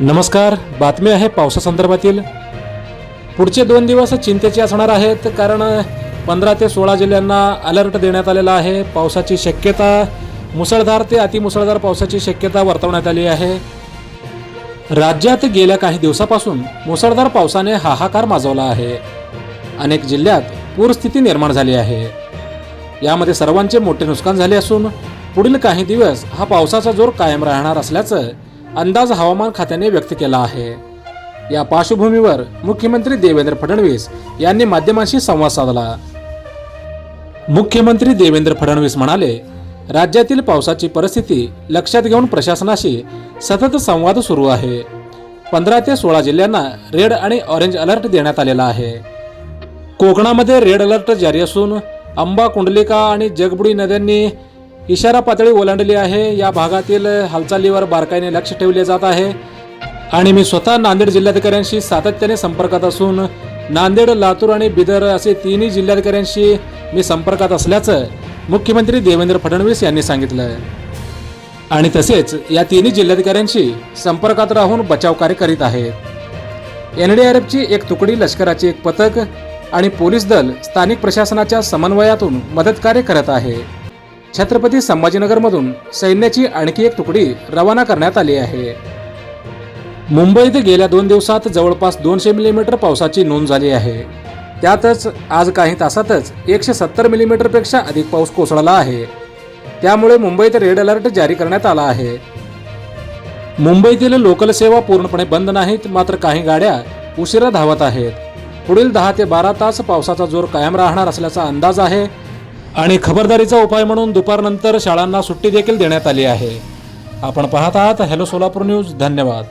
नमस्कार बातमी आहे पावसासंदर्भातील. पुढचे दोन दिवस चिंतेचे असणार आहेत कारण पंधरा ते सोळा जिल्ह्यांना अलर्ट देण्यात आलेला आहे. पावसाची शक्यता मुसळधार ते अतिमुसळधार पावसाची शक्यता वर्तवण्यात आली आहे. राज्यात गेल्या काही दिवसापासून मुसळधार पावसाने हाहाकार माजवला आहे. अनेक जिल्ह्यात पूरस्थिती निर्माण झाली आहे. यामध्ये सर्वांचे मोठे नुकसान झाले असून पुढील काही दिवस हा पावसाचा जोर कायम राहणार असल्याचं अंदाज हवामान खात्याने व्यक्त केला आहे. या पार्श्वभूमीवर मुख्यमंत्री देवेंद्र फडणवीस यांनी माध्यमांशी संवाद साधला. मुख्यमंत्री देवेंद्र फडणवीस म्हणाले राज्यातील पावसाची परिस्थिती लक्षात घेऊन प्रशासनाशी सतत संवाद सुरू आहे. पंधरा ते सोळा जिल्ह्यांना रेड आणि ऑरेंज अलर्ट देण्यात आलेला आहे. कोकणामध्ये रेड अलर्ट जारी असून अंबा कुंडलिका आणि जगबुडी नद्यांनी इशारा पातळी ओलांडली आहे. या भागातील हालचालीवर बारकाईने लक्ष ठेवले जात आहे. आणि मी स्वतः नांदेड जिल्हाधिकाऱ्यांशी सातत्याने संपर्कात असून नांदेड लातूर आणि बिदर असे तिन्ही जिल्हाधिकाऱ्यांशी मी संपर्कात असल्याचं मुख्यमंत्री देवेंद्र फडणवीस यांनी सांगितलं आणि तसेच या तिन्ही जिल्हाधिकाऱ्यांशी संपर्कात राहून बचाव कार्य करीत आहेत. एफची एक तुकडी लष्कराचे एक पथक आणि पोलीस दल स्थानिक प्रशासनाच्या समन्वयातून मदत कार्य करत आहे. छत्रपती संभाजीनगरमधून सैन्याची आणखी एक तुकडी रवाना करण्यात आली आहे. मुंबईत गेल्या दोन दिवसात जवळपास दोनशे मिलीमीटर पावसाची नोंद झाली आहे. त्यातच आज काही तासातच एकशे सत्तर मिलीमीटरपेक्षा अधिक पाऊस कोसळला आहे. त्यामुळे मुंबईत रेड अलर्ट जारी करण्यात आला आहे. मुंबईतील लोकल सेवा पूर्णपणे बंद नाहीत मात्र काही गाड्या उशिरा धावत आहेत. पुढील दहा ते बारा तास पावसाचा जोर कायम राहणार असल्याचा अंदाज आहे. आणि खबरदारीचा उपाय म्हणून दुपारनंतर शाळांना सुट्टी देखील देण्यात आली आहे. आपण पाहत आहात हॅलो सोलापूर न्यूज धन्यवाद.